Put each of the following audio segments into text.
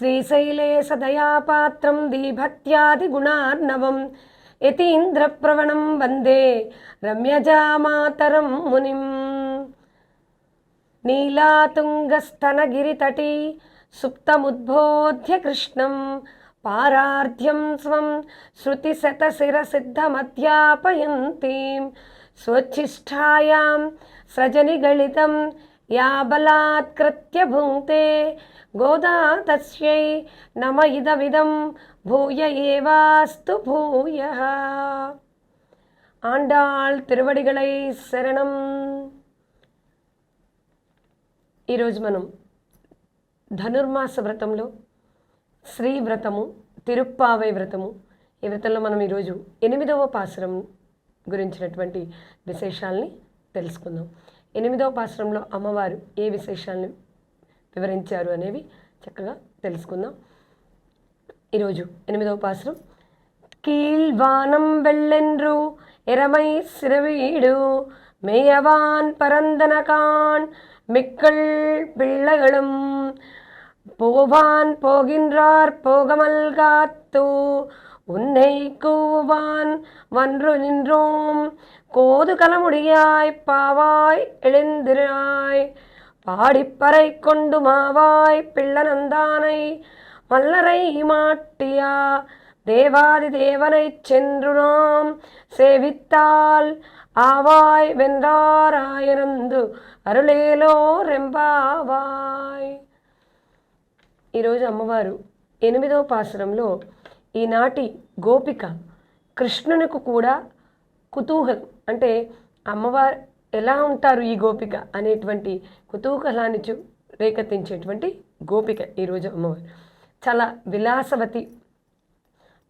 శ్రీశైలే సదయాపాత్రం దీభక్త్యాదిగుణార్ణవం యతీంద్రప్రవణం వందే రమ్యజామాతరం మునిం నీలాతుంగస్తనగిరితటీ సుప్తముద్బోధ్య కృష్ణం పారార్థ్యం స్వం శృతిశతశిరసిద్ధమధ్యాపయంతీం స్వచ్ఛిష్టాయాం సృజనిగళితం యా బలాత్కృత్య భుంక్తే గోదా తస్యై నమ ఇదమిదం భూయ ఏవాస్తు భూయ ఆండాళ్ తిరువడిగళై శరణం ఈరోజు మనం ధనుర్మాస వ్రతంలో శ్రీ వ్రతము తిరుప్పావై వ్రతము ఈ వ్రతంలో మనం ఈరోజు ఎనిమిదవ పాసురం గురించినటువంటి విశేషాల్ని తెలుసుకుందాం. ఎనిమిదవ పాసురంలో అమ్మవారు ఏ విశేషాలను వివరించారు అనేవి చక్కగా తెలుసుకుందాం ఈరోజు ఎనిమిదవ పాసురం கீழ்வானம் வெள்ளென்று எரமை சிறுவீடு மேயவான் பரந்தனகான் மிக்கள் பிள்ளைகளும் போவான் போகின்றார் போகமல் காத்து உன்னை கூவான் வன்று நின்றோம் கோது கலமுடியாய் பாவாய் எழுந்திராய் பாடிப்பறை கொண்டு மாவாய் பிள்ளனந்தானை மல்லரை மாட்டியா தேவாதி தேவனைச் சென்று நாம் சேவித்தால் ஆவாய் வென்றாராயனந்து అరులేలో రెంబావాయ్ ఈరోజు అమ్మవారు ఎనిమిదవ పాసురంలో ఈనాటి గోపిక కృష్ణునికి కూడా కుతూహలం అంటే అమ్మవారు ఎలా ఉంటారు ఈ గోపిక అనేటువంటి కుతూహలాన్ని చూ రేకెత్తించేటువంటి గోపిక ఈరోజు అమ్మవారు. చాలా విలాసవతి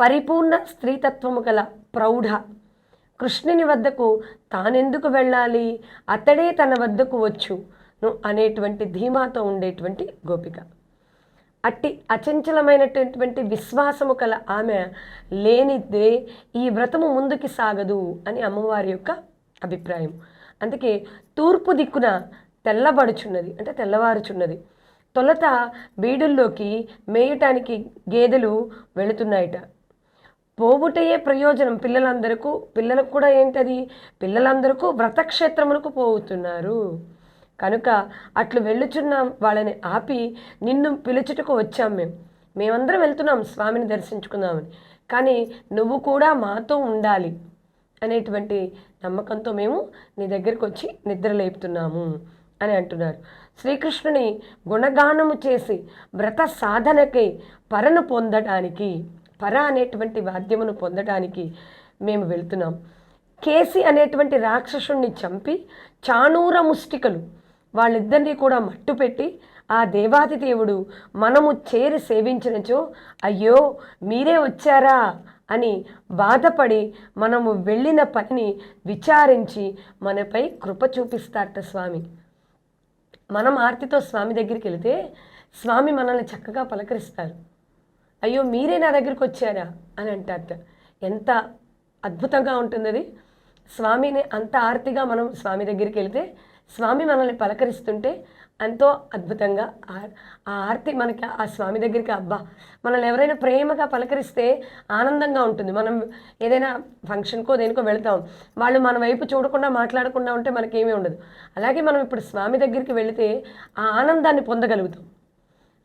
పరిపూర్ణ స్త్రీతత్వము గల ప్రౌఢ. కృష్ణుని వద్దకు తానెందుకు వెళ్ళాలి? అతడే తన వద్దకు వచ్చు ను అనేటువంటి ధీమాతో ఉండేటువంటి గోపిక. అట్టి అచంచలమైనటువంటి విశ్వాసము కల ఆమె లేనిదే ఈ వ్రతము ముందుకి సాగదు అని అమ్మవారి యొక్క అభిప్రాయం. అందుకే తూర్పు దిక్కున తెల్లబడుచున్నది అంటే తెల్లవారుచున్నది. తొలత బీడుల్లోకి మేయటానికి గేదెలు వెళుతున్నాయట. పోవుటయే ప్రయోజనం. పిల్లలందరకు పిల్లలకు కూడా ఏంటది? పిల్లలందరకు వ్రతక్షేత్రములకు పోతున్నారు. కనుక అట్లు వెళ్ళుచున్నాం వాళ్ళని ఆపి నిన్ను పిలుచుటకు వచ్చాం మేము మేమందరం వెళ్తున్నాం స్వామిని దర్శించుకుందామని. కానీ నువ్వు కూడా మాతో ఉండాలి అనేటువంటి నమ్మకంతో మేము నీ దగ్గరికి వచ్చి నిద్రలేపుతున్నాము అని అంటున్నారు. శ్రీకృష్ణుని గుణగానము చేసి వ్రత సాధనకై పరను పొందటానికి పర అనేటువంటి వాద్యమును పొందటానికి మేము వెళ్తున్నాం. కేసి అనేటువంటి రాక్షసుణ్ణి చంపి చాణూర ముష్టికలు వాళ్ళిద్దరినీ కూడా మట్టు పెట్టి ఆ దేవాది దేవుడు మనము చేరి సేవించినచో అయ్యో మీరే వచ్చారా అని బాధపడి మనము వెళ్ళిన పనిని విచారించి మనపై కృప చూపిస్తారట స్వామి. మనం ఆర్తితో స్వామి దగ్గరికి వెళితే స్వామి మనల్ని చక్కగా పలకరిస్తారు. అయ్యో మీరే నా దగ్గరికి వచ్చారా అని అంటారట. ఎంత అద్భుతంగా ఉంటుంది అది స్వామిని అంత ఆర్తిగా మనం స్వామి దగ్గరికి వెళితే స్వామి మనల్ని పలకరిస్తుంటే ఎంతో అద్భుతంగా ఆ- ఆ ఆర్తి మనకి ఆ స్వామి దగ్గరికి అబ్బా మనల్ని ఎవరైనా ప్రేమగా పలకరిస్తే ఆనందంగా ఉంటుంది. మనం ఏదైనా ఫంక్షన్కో దేనికో వెళ్తాం. వాళ్ళు మన వైపు చూడకుండా మాట్లాడకుండా ఉంటే మనకేమీ ఉండదు. అలాగే మనం ఇప్పుడు స్వామి దగ్గరికి వెళితే ఆ ఆనందాన్ని పొందగలుగుతాం.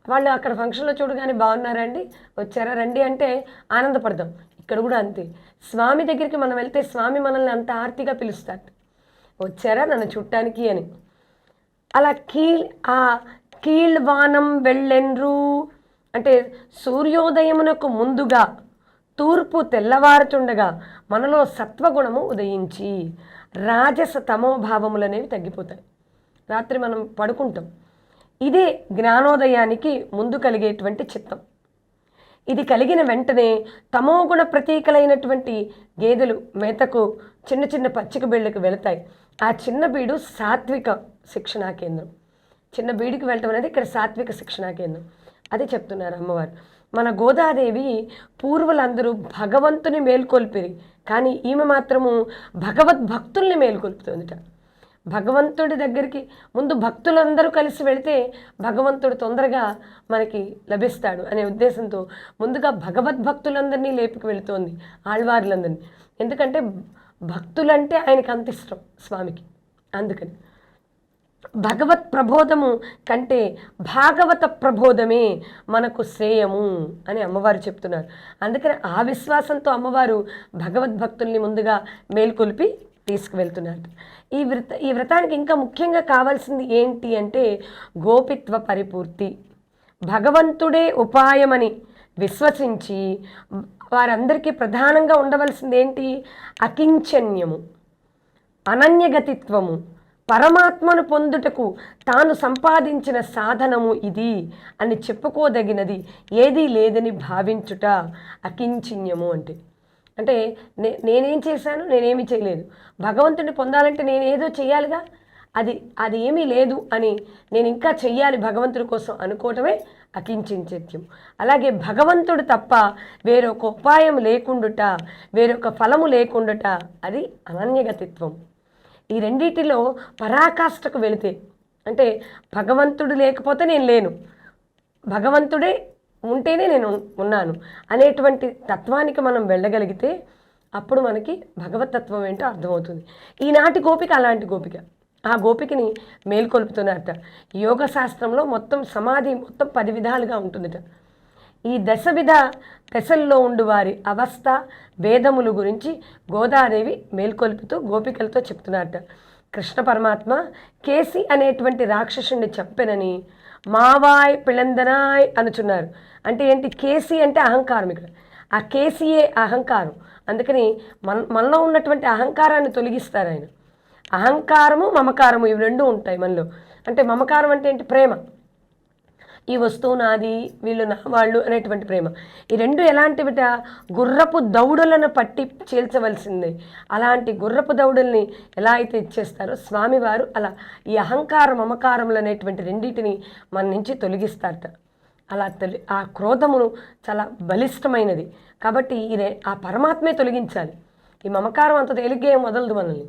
వాళ్ళు అక్కడ ఫంక్షన్లో చూడగానే బాగున్నారా అండి? వచ్చారా? రండి అంటే ఆనందపడతాం. ఇక్కడ కూడా అంతే. స్వామి దగ్గరికి మనం వెళ్తే స్వామి మనల్ని అంత ఆర్తిగా పిలుస్తారు వచ్చారా నన్ను చుట్టానికి అని. అలా కీల్ ఆ కీళ్వానం వెళ్ళెన్రు అంటే సూర్యోదయమునకు ముందుగా తూర్పు తెల్లవారుచుండగా మనలో సత్వగుణము ఉదయించి రాజస తమోభావములు అనేవి తగ్గిపోతాయి. రాత్రి మనం పడుకుంటాం. ఇదే జ్ఞానోదయానికి ముందు కలిగేటువంటి చిత్తం. ఇది కలిగిన వెంటనే తమోగుణ ప్రతీకలైనటువంటి గేదెలు మేతకు చిన్న చిన్న పచ్చిక బీళ్ళకు వెళతాయి. ఆ చిన్న బీడు సాత్విక శిక్షణా కేంద్రం. చిన్న బీడికి వెళ్ళటం అనేది ఇక్కడ సాత్విక శిక్షణా కేంద్రం. అది చెప్తున్నారు అమ్మవారు. మన గోదాదేవి పూర్వులందరూ భగవంతుని మేల్కొల్పిరి. కానీ ఈమె మాత్రము భగవద్భక్తుల్ని మేల్కొల్పుతుందిట. భగవంతుడి దగ్గరికి ముందు భక్తులందరూ కలిసి వెళితే భగవంతుడు తొందరగా మనకి లభిస్తాడు అనే ఉద్దేశంతో ముందుగా భగవద్భక్తులందరినీ లేపుకు వెళుతోంది ఆళ్వార్లందరినీ. ఎందుకంటే భక్తులంటే ఆయనకి అంత ఇష్టం స్వామికి. అందుకని భగవత్ ప్రబోధము కంటే భాగవత ప్రబోధమే మనకు శ్రేయము అని అమ్మవారు చెప్తున్నారు. అందుకని ఆ విశ్వాసంతో అమ్మవారు భగవద్భక్తుల్ని ముందుగా మేల్కొల్పి తీసుకువెళ్తున్నాడు ఈ వ్రత ఈ వ్రతానికి ఇంకా ముఖ్యంగా కావాల్సింది ఏంటి అంటే గోపిత్వ పరిపూర్తి. భగవంతుడే ఉపాయమని విశ్వసించి వారందరికీ ప్రధానంగా ఉండవలసింది ఏంటి? అకించన్యము అనన్యగతిత్వము పరమాత్మను పొందుటకు తాను సంపాదించిన సాధనము ఇది అని చెప్పుకోదగినది ఏదీ లేదని భావించుట అకించిన్యము అంటే. అంటే నే నేనేం చేశాను? నేనేమి చేయలేదు. భగవంతుని పొందాలంటే నేను ఏదో చేయాలిగా అది అది ఏమీ లేదు అని నేను ఇంకా చెయ్యాలి భగవంతుడి కోసం అనుకోవటమే అకించించత్యం అలాగే భగవంతుడు తప్ప వేరొక ఉపాయం లేకుండుట వేరొక ఫలము లేకుండుట అది అనన్యగతిత్వం. ఈ రెండిటిలో పరాకాష్ఠకు వెళితే అంటే భగవంతుడు లేకపోతే నేను లేను. భగవంతుడే ఉంటేనే నేను ఉన్నాను అనేటువంటి తత్వానికి మనం వెళ్ళగలిగితే అప్పుడు మనకి భగవతత్వం ఏంటో అర్థమవుతుంది. ఈనాటి గోపిక అలాంటి గోపిక. ఆ గోపికని మేల్కొల్పుతున్నారట. యోగ శాస్త్రంలో మొత్తం సమాధి మొత్తం పది విధాలుగా ఉంటుందిట. ఈ దశ విధ దశల్లో ఉండు వారి అవస్థ భేదములు గురించి గోదాదేవి మేల్కొల్పుతూ గోపికలతో చెప్తున్నారట. కృష్ణ పరమాత్మ కేసి అనేటువంటి రాక్షసుని చంపెనని మావాయ్ పిళందనాయ్ అనుచున్నారు. అంటే ఏంటి? కేసీ అంటే అహంకారం ఇక్కడ ఆ కేసీయే అహంకారం. అందుకని మన మనలో ఉన్నటువంటి అహంకారాన్ని తొలగిస్తారు ఆయన. అహంకారము మమకారము ఇవి రెండు ఉంటాయి మనలో. అంటే మమకారం అంటే ఏంటి? ప్రేమ. ఈ వస్తువు నాది వీళ్ళు నా వాళ్ళు అనేటువంటి ప్రేమ. ఈ రెండు ఎలాంటివిట? గుర్రపు దౌడులను పట్టి చీల్చవలసిందే. అలాంటి గుర్రపు దౌడుల్ని ఎలా అయితే ఇచ్చేస్తారో స్వామివారు అలా ఈ అహంకార మమకారములు అనేటువంటి రెండింటిని మన నుంచి తొలగిస్తారట. అలా తొలి ఆ క్రోధమును చాలా బలిష్టమైనది. కాబట్టి ఈ ఆ పరమాత్మే తొలగించాలి. ఈ మమకారం అంత తేలిగ్గా మొదలదు మనల్ని.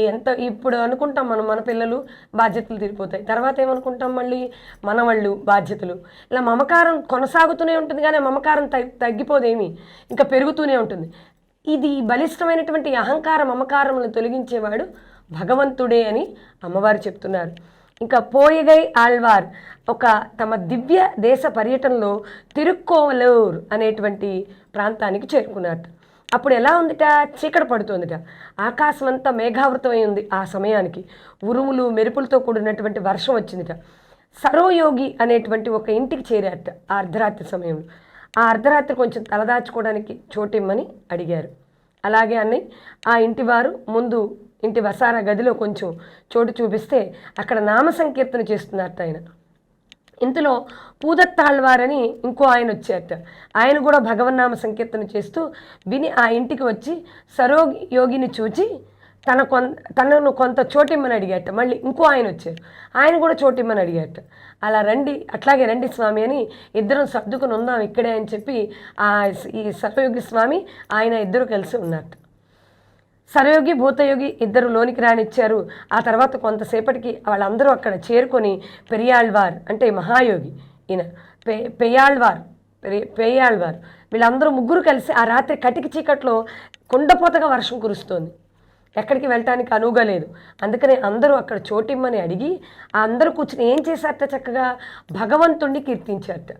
ఎంత ఇప్పుడు అనుకుంటాం మనం మన పిల్లలు బాధ్యతలు తీరిపోతాయి. తర్వాత ఏమనుకుంటాం మళ్ళీ? మనవాళ్ళు బాధ్యతలు. ఇలా మమకారం కొనసాగుతూనే ఉంటుంది కానీ మమకారం తగ్ తగ్గిపోదేమి? ఇంకా పెరుగుతూనే ఉంటుంది. ఇది బలిష్టమైనటువంటి అహంకార మమకారములను తొలగించేవాడు భగవంతుడే అని అమ్మవారు చెప్తున్నారు. ఇంకా పోయగై ఆళ్వార్ ఒక తమ దివ్య దేశ పర్యటనలో తిరుక్కోవలూర్ అనేటువంటి ప్రాంతానికి చేరుకున్నారు. అప్పుడు ఎలా ఉందిట? చీకట పడుతుందిట. ఆకాశం అంతా మేఘావృతమై ఉంది ఆ సమయానికి. ఉరుములు మెరుపులతో కూడినటువంటి వర్షం వచ్చిందిట. సరోయోగి అనేటువంటి ఒక ఇంటికి చేరారట ఆ అర్ధరాత్రి సమయంలో. ఆ అర్ధరాత్రి కొంచెం తలదాచుకోవడానికి చోటిమ్మని అడిగారు. అలాగే అన్ని ఆ ఇంటి వారు ముందు ఇంటి వసారా గదిలో కొంచెం చోటు చూపిస్తే అక్కడ నామ సంకీర్తన చేస్తున్నారట ఆయన. ఇంతలో పూదత్తాళ్వారని ఇంకో ఆయన వచ్చారట ఆయన కూడా భగవన్నామ సంకీర్తన చేస్తూ విని ఆ ఇంటికి వచ్చి సరోగ్ యోగిని చూచి తన కొంత తనను కొంత చోటిమ్మని అడిగాట మళ్ళీ ఇంకో ఆయన వచ్చారు ఆయన కూడా చోటిమ్మని అడిగాట అలా రండి అట్లాగే రండి స్వామి అని ఇద్దరం సర్దుకుని ఉందాం ఇక్కడే అని చెప్పి ఆ ఈ సర్వయోగి స్వామి ఆయన ఇద్దరు కలిసి ఉన్నట్టు సరయోగి భూతయోగి ఇద్దరు లోనికి రానిచ్చారు. ఆ తర్వాత కొంతసేపటికి వాళ్ళందరూ అక్కడ చేరుకొని పెరియాళ్వార్ అంటే మహాయోగి ఈయన పె పెయాళ్వార్ పెరి పెయాళ్వార్ వీళ్ళందరూ ముగ్గురు కలిసి ఆ రాత్రి కటికి చీకట్లో కుండపోతగా వర్షం కురుస్తోంది. ఎక్కడికి వెళ్ళటానికి అనువుగా లేదు. అందుకనే అందరూ అక్కడ చోటిమ్మని అడిగి ఆ అందరూ కూర్చుని ఏం చేశారట చక్కగా? భగవంతుణ్ణి కీర్తించారట.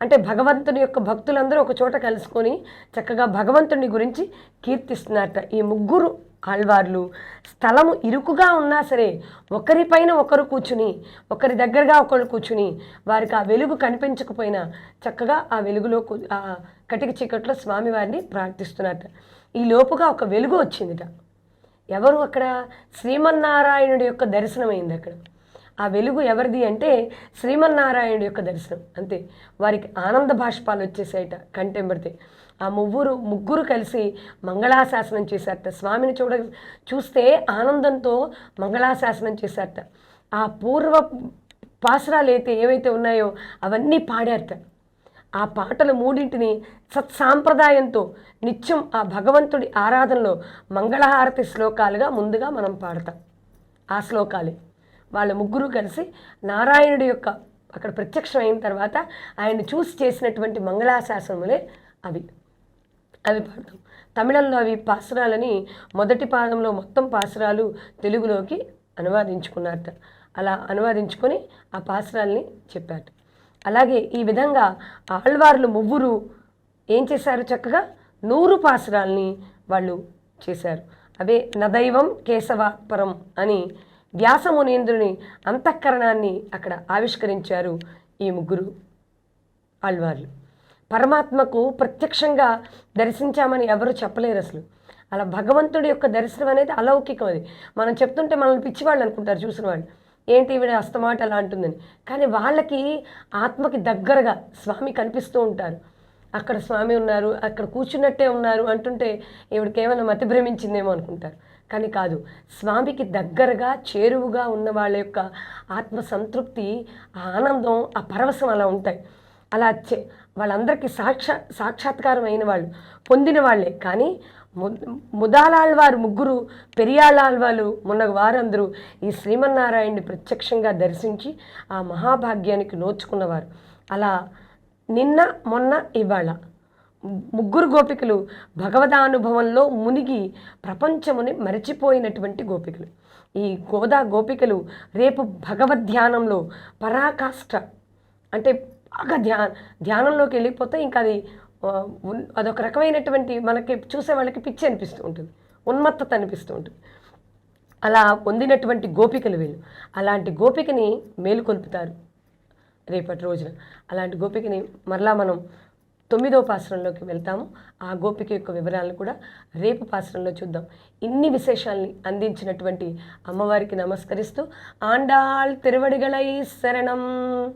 అంటే భగవంతుని యొక్క భక్తులందరూ ఒక చోట కలుసుకొని చక్కగా భగవంతుని గురించి కీర్తిస్తున్నారట. ఈ ముగ్గురు ఆళ్వార్లు స్థలము ఇరుకుగా ఉన్నా సరే ఒకరిపైన ఒకరు కూర్చుని ఒకరి దగ్గరగా ఒకరు కూర్చుని వారికి ఆ వెలుగు కనిపించకపోయినా చక్కగా ఆ వెలుగులో ఆ కటిక చీకట్లో స్వామివారిని ప్రార్థిస్తున్నారట. ఈ లోపుగా ఒక వెలుగు వచ్చిందిట. ఎవరు అక్కడ? శ్రీమన్నారాయణుడి యొక్క దర్శనమైంది అక్కడ. ఆ వెలుగు ఎవరిది అంటే శ్రీమన్నారాయణుడి యొక్క దర్శనం. అంతే. వారికి ఆనంద భాష్పాలు వచ్చేసాయట కంటెంబడితే. ఆ ముగ్గురు ముగ్గురు కలిసి మంగళాశాసనం చేశారట. స్వామిని చూడ చూస్తే ఆనందంతో మంగళాశాసనం చేశారట. ఆ పూర్వ పాసురాలు అయితే ఏవైతే ఉన్నాయో అవన్నీ పాడారట. ఆ పాటలు మూడింటిని సత్సాంప్రదాయంతో నిత్యం ఆ భగవంతుడి ఆరాధనలో మంగళహారతి శ్లోకాలుగా ముందుగా మనం పాడతాం. ఆ శ్లోకాలే. వాళ్ళ ముగ్గురు కలిసి నారాయణుడి యొక్క అక్కడ ప్రత్యక్షం అయిన తర్వాత ఆయన చూసి చేసినటువంటి మంగళాశాసనములే అవి. అవి పాడతాం. తమిళంలో అవి పాసురాలని మొదటి పాదంలో మొత్తం పాసురాలు తెలుగులోకి అనువాదించుకున్నారట. అలా అనువాదించుకొని ఆ పాసురాల్ని చెప్పారు అలాగే ఈ విధంగా ఆళ్వార్లు ముగ్గురు ఏం చేశారు చక్కగా? నూరు పాసురాల్ని వాళ్ళు చేశారు. అవే నదైవం కేశవాత్పరం అని వ్యాసమునీంద్రుని అంతఃకరణాన్ని అక్కడ ఆవిష్కరించారు ఈ ముగ్గురు ఆళ్వార్లు. పరమాత్మకు ప్రత్యక్షంగా దర్శించామని ఎవరు చెప్పలేరు అసలు. అలా భగవంతుడి యొక్క దర్శనం అనేది అలౌకికం అది మనం చెప్తుంటే మనల్ని పిచ్చివాళ్ళు అనుకుంటారు చూసిన వాళ్ళు ఏంటి ఈవిడ అస్తమాట అలా అంటుందని. కానీ వాళ్ళకి ఆత్మకి దగ్గరగా స్వామి కనిపిస్తూ ఉంటారు. అక్కడ స్వామి ఉన్నారు అక్కడ కూర్చున్నట్టే ఉన్నారు అంటుంటే ఈవిడకి ఏమైనా మతిభ్రమించిందేమో అనుకుంటారు. కానీ కాదు స్వామికి దగ్గరగా చేరువుగా ఉన్న వాళ్ళ యొక్క ఆత్మ సంతృప్తి ఆ ఆనందం ఆ పరవశం అలా ఉంటాయి. అలా చే వాళ్ళందరికీ సాక్షా సాక్షాత్కారం అయిన వాళ్ళు పొందిన వాళ్ళే. కానీ ముదాలాళ్వారు ముగ్గురు పెరియాళ్ళాళ్వారు మొన్న వారందరూ ఈ శ్రీమన్నారాయణ్ణి ప్రత్యక్షంగా దర్శించి ఆ మహాభాగ్యానికి నోచుకున్నవారు. అలా నిన్న మొన్న ఇవాళ ముగ్గురు గోపికలు భగవదానుభవంలో మునిగి ప్రపంచముని మరచిపోయినటువంటి గోపికలు. ఈ గోదా గోపికలు రేపు భగవద్ధ్యానంలో పరాకాష్ట అంటే బాగా ధ్యా ధ్యానంలోకి వెళ్ళిపోతే ఇంకా అది అదొక రకమైనటువంటి మనకి చూసే వాళ్ళకి పిచ్చి అనిపిస్తూ ఉంటుంది. ఉన్మత్తత అనిపిస్తూ ఉంటుంది. అలా పొందినటువంటి గోపికలు వీళ్ళు. అలాంటి గోపికని మేలుకొల్పుతారు రేపటి రోజున. అలాంటి గోపికని మరలా మనం తొమ్మిదో పాసరంలోకి వెళ్తాము. ఆ గోపిక యొక్క వివరాలను కూడా రేపు పాశ్రంలో చూద్దాం. ఇన్ని విశేషాల్ని అందించినటువంటి అమ్మవారికి నమస్కరిస్తూ ఆండాళ్ తిరువడిగలై శరణం.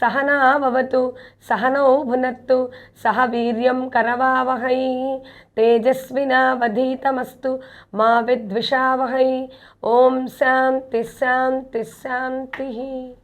సహనావతు సహనౌ భునత్తు సహ వీర్యం కరవావహై. తేజస్వినావధీతమస్తు మా విద్విషావహై. ఓం శాంతి శాంతి శాంతి.